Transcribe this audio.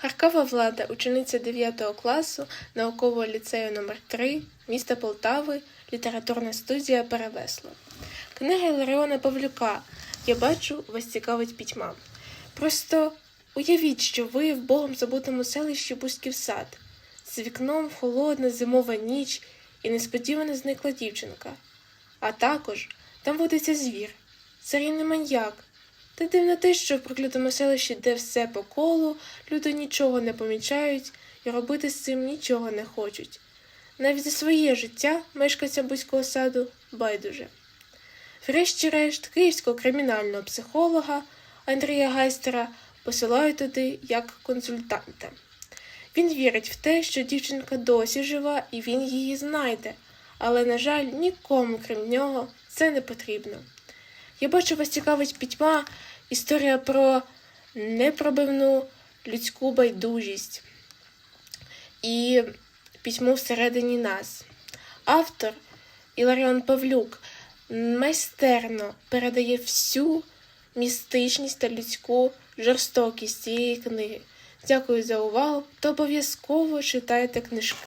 Харкова Влада, учениця 9 класу наукового ліцею номер 3 міста Полтави, літературна студія Перевесло. Книга Іларіона Павлюка Я бачу, вас цікавить пітьма. Просто уявіть, що ви в богом забутому селищі Бузьків сад. З вікном холодна зимова ніч і несподівано зникла дівчинка. А також там водиться звір, царівний маньяк. Та дивно те, що в проклятому селищі, де все по колу, люди нічого не помічають і робити з цим нічого не хочуть. Навіть за своє життя мешканця Бузького саду байдуже. Врешті-решт, київського кримінального психолога Андрія Гайстера посилають туди як консультанта. Він вірить в те, що дівчинка досі жива і він її знайде, але, на жаль, нікому, крім нього, це не потрібно. Я бачу, вас цікавить пітьма історія про непробивну людську байдужість і пітьму всередині нас. Автор Іларіон Павлюк майстерно передає всю містичність та людську жорстокість цієї книги. Дякую за увагу та обов'язково читайте книжки.